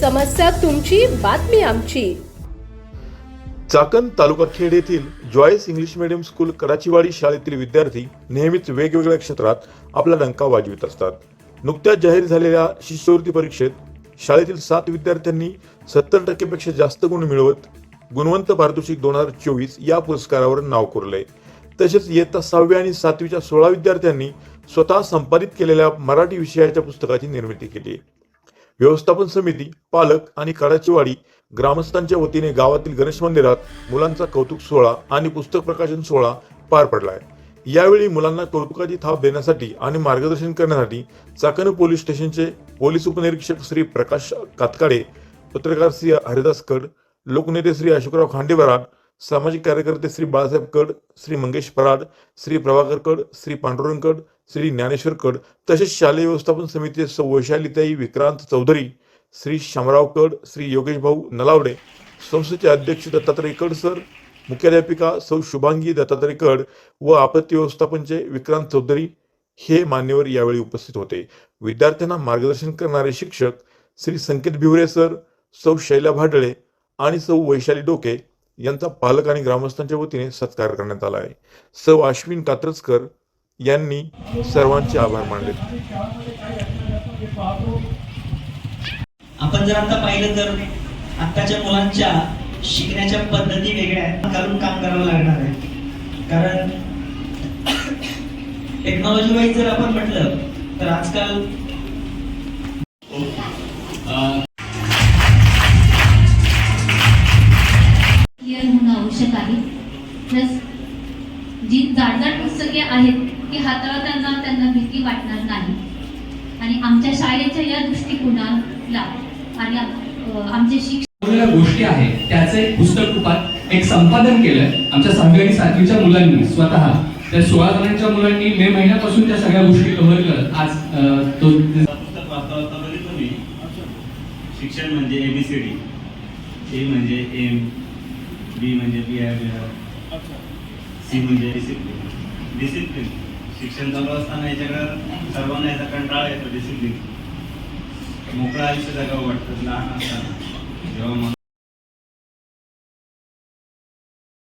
समस्या तुमची बातमी आमची. चाकण तालुका खेड येथील Joyce English medium school Karachiwadi शाळेतील विद्यार्थी नेहमीच वेगवेगळ्या क्षेत्रात आपला डंका वाजवित असतात. नुकत्याच जाहीर झालेल्या शिष्यवृत्ती परीक्षेत शाळेतील सात विद्यार्थ्यांनी सत्तर टक्केपेक्षा जास्त गुण मिळवत गुणवंत पारितोषिक दोन हजार चोवीस या पुरस्कारावर नाव कोरले. तसेच इयत्ता सहाव्या आणि सातवीच्या सोळा विद्यार्थ्यांनी स्वतः संपादित केलेल्या मराठी विषयाच्या पुस्तकाची निर्मिती केली. आहे व्यवस्थापन समिती पालक आणि कराचीवाडी ग्रामस्थांच्या वतीने गावातील गणेश मंदिरात मुलांचा कौतुक सोहळा आणि पुस्तक प्रकाशन सोहळा पार पडला आहे यावेळी मुलांना कौतुकाची थाप देण्यासाठी आणि मार्गदर्शन करण्यासाठी चाकण पोलीस स्टेशनचे पोलीस उपनिरीक्षक श्री प्रकाश कातकाडे पत्रकार श्री हरिदास कड लोकनेते श्री अशोकराव खांडेवराड सामाजिक कार्यकर्ते श्री बाळासाहेब कड श्री मंगेश पराड श्री प्रभाकर कड श्री पांडुरंग कड श्री ज्ञानेश्वर कड तसेच शालेय व्यवस्थापन समितीचे सौ वैशालीताई विक्रांत चौधरी श्री शामराव कड श्री योगेश भाऊ नलावडे संस्थेचे अध्यक्ष दत्तात्रय कड सर मुख्याध्यापिका सौ शुभांगी दत्तात्रय कड व आपत्ती व्यवस्थापनचे विक्रांत चौधरी हे मान्यवर यावेळी उपस्थित होते. विद्यार्थ्यांना मार्गदर्शन करणारे शिक्षक श्री संकेत भिवरे सर सौ शैला भाडळे आणि सौ वैशाली डोके यांचा पालक आणि ग्रामस्थांच्या वतीने सत्कार करण्यात आला आहे. सौ अश्विन कात्रजकर यांनी सर्वांचे आभार मानले. आपण जर आता पाहिलं तर आत्ताच्या मुलांच्या शिकण्याच्या पद्धती वेगळ्या आहेत घालून काम करावं लागणार आहे. कारण टेक्नॉलॉजी वाईज जर आपण म्हटलं तर आजकाल क्लिअर होणं आवश्यक आहे. प्लस जी जाडजाड पुस्तके आहेत ती हाताळताना त्यांना भीती वाटणार नाही. आणि आमच्या शाळेच्या या दृष्टिकोनाला आणि आमचे बनवलेल्या गोष्टी आहेत त्याचं एक पुस्तक रूपात एक संपादन केलंय आमच्या सहावी आणि सातवीच्या मुलांनी स्वतः. त्या सोळा जणांच्या मुलांनी मे महिन्यापासून त्या सगळ्या गोष्टी कव्हर करत आज तो पुस्तक वाचता वाचता मी शिक्षण म्हणजे एबीसीडी ए म्हणजे एम बी म्हणजे बिहेवियर सी म्हणजे डिसिप्लिन डिसिप्लिन शिक्षण चालू असताना याच्याकडे सर्वांना याचा कंटाळा येतो डिसिप्लिन मोकळं आयुष्य जगावं वाटतं लहान असताना. जेव्हा मग